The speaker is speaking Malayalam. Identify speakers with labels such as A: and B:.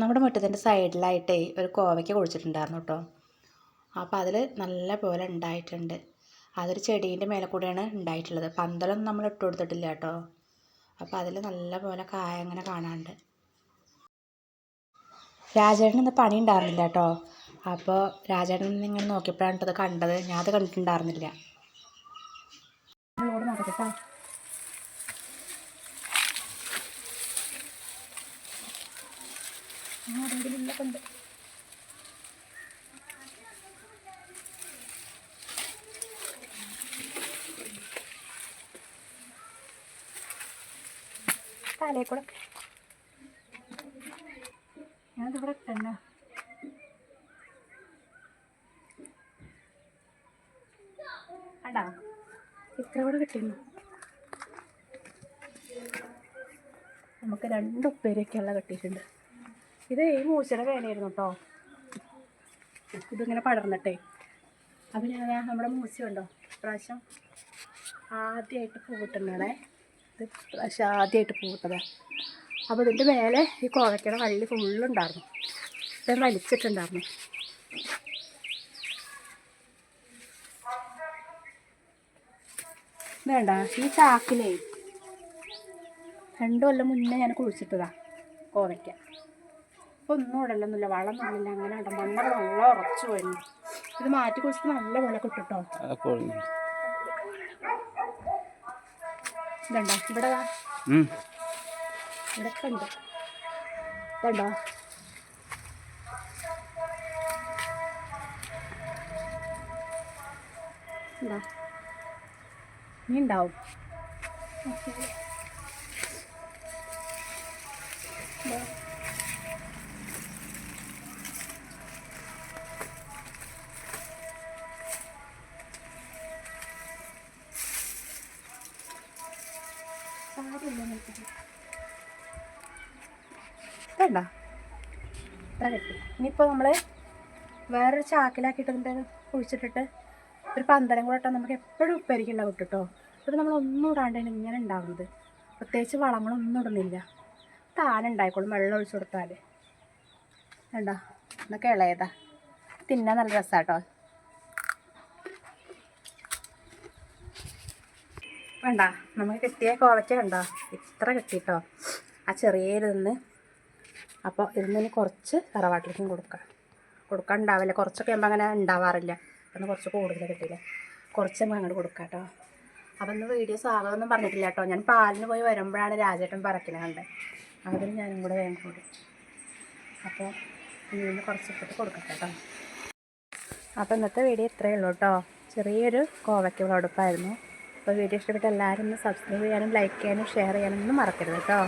A: നമ്മുടെ മുറ്റത്തിന്റെ സൈഡിലായിട്ടേ ഒരു കോവയ്ക്ക കുഴിച്ചിട്ടുണ്ടായിരുന്നു കേട്ടോ. അപ്പോൾ അതിൽ നല്ല പോലെ ഉണ്ടായിട്ടുണ്ട്. അതൊരു ചെടീന്റെ മേലെ കൂടെയാണ് ഉണ്ടായിട്ടുള്ളത്. പന്തലൊന്നും നമ്മൾ ഇട്ട് കൊടുത്തിട്ടില്ല കേട്ടോ. അപ്പോൾ അതിൽ നല്ല പോലെ കായ അങ്ങനെ കാണാണ്ട് രാജേട്ടൻ ഇന്ന് പണി ഉണ്ടായിരുന്നില്ല കേട്ടോ. അപ്പോൾ രാജേട്ടൻ ഇങ്ങനെ നോക്കിയപ്പോഴാണ് ഇത് കണ്ടത്. ഞാൻ അത് കണ്ടിട്ടുണ്ടായിരുന്നില്ല. ഇവിടെ നോക്കട്ടെ ഉണ്ട്. തലേ കൂടെ. ഞാനിവിടെ ഇട്ടണ്ട അടാ ഇത്ര കൂടെ കിട്ടിയിരുന്നു നമുക്ക് രണ്ട് ഉപ്പേരിയൊക്കെയുള്ള കിട്ടിയിട്ടുണ്ട്. ഇത് ഈ മൂച്ചയുടെ വേനയായിരുന്നു കേട്ടോ ഇതിങ്ങനെ പടർന്നിട്ടേ. അപ്പം ഞാൻ നമ്മുടെ മൂച്ച കണ്ടോ? ഇപ്രാവശ്യം ആദ്യമായിട്ട് പൂവിട്ടുന്നതേ ഇത് ഇപ്രാവശ്യം ആദ്യമായിട്ട് പൂവിട്ടതാ അപ്പോൾ ഇതിന്റെ മേലെ ഈ കോവയ്ക്കയുടെ വള്ളി ഫുള്ളുണ്ടായിരുന്നു. ഇത് വലിച്ചിട്ടുണ്ടായിരുന്നു. വേണ്ട ഈ ചാക്കിലേ. രണ്ടു കൊല്ലം മുന്നേ ഞാൻ കുഴിച്ചിട്ടതാ കോവയ്ക്ക. അപ്പോൾ ഒന്നും ഇടലൊന്നുമില്ല വളമൊന്നുമില്ല അങ്ങനെ ഉണ്ട് മണ്ണൊക്കെ നല്ല ഉറച്ചു പോയി ഇത് മാറ്റി കുഴിച്ചിട്ട് നല്ല പോലെ കിട്ടുട്ടോ ഇതുണ്ടോ? ഇവിടെ ദാ ഇവിടെയൊക്കെ ഉണ്ട്. ഇതുണ്ടോ? ഇനി ഉണ്ടാവും ഓക്കേ. വേണ്ട ഇത്ര കിട്ടി. ഇനിയിപ്പോൾ നമ്മൾ വേറൊരു ചാക്കിലാക്കിയിട്ട് ഇതിന്റെ കുഴിച്ചിട്ടിട്ട് ഒരു പന്തരം കൂടെ ഇട്ടാൽ നമുക്ക് എപ്പോഴും ഉപ്പരിക്കുള്ള കിട്ടും ഇത് നമ്മൾ ഒന്നും ഇടാണ്ടാണ് ഇങ്ങനെ ഉണ്ടാവുന്നത് പ്രത്യേകിച്ച് വളങ്ങളൊന്നും ഇടുന്നില്ല. താനുണ്ടായിക്കോളും വെള്ളം ഒഴിച്ചു കൊടുത്താൽ വേണ്ട എന്നൊക്കെ ഇളയതാ. തിന്നാൻ നല്ല രസമാട്ടോ വേണ്ട നമുക്ക് കിട്ടിയ കോവയ്ക്ക കണ്ടോ? ഇത്ര കിട്ടിയിട്ടോ ആ ചെറിയതിന്ന് അപ്പോൾ ഇതിന് കുറച്ച് തറവാട്ടിലേക്കും കൊടുക്കാം. കൊടുക്കാൻ ഉണ്ടാവില്ല കുറച്ചൊക്കെ ആകുമ്പോൾ അങ്ങനെ ഉണ്ടാവാറില്ല. അന്ന് കുറച്ച് കൂടുതൽ കിട്ടിയില്ല? കുറച്ച് നമ്മൾ അങ്ങോട്ട് കൊടുക്കാം കേട്ടോ. അപ്പം ഇന്ന് വീഡിയോ സ്വാഗതമൊന്നും പറഞ്ഞിട്ടില്ല കേട്ടോ. ഞാൻ പാലിന് പോയി വരുമ്പോഴാണ് രാജേട്ടൻ പറക്കണത് കണ്ടത് അതിന് ഞാനും കൂടെ വേഗം കൂടി. അപ്പോൾ ഇന്ന് കുറച്ച് ഇട്ടിട്ട് കൊടുക്കട്ടെ കേട്ടോ. അപ്പോൾ ഇന്നത്തെ വീഡിയോ ഇത്രയേ ഉള്ളൂ കേട്ടോ. ചെറിയൊരു കോവയ്ക്ക വിളവെടുപ്പായിരുന്നു. അപ്പോൾ വീഡിയോ ഇഷ്ടപ്പെട്ട എല്ലാവരും ഒന്ന് സബ്സ്ക്രൈബ് ചെയ്യാനും ലൈക്ക് ചെയ്യാനും ഷെയർ ചെയ്യാനും ഒന്നും മറക്കരുത് കേട്ടോ.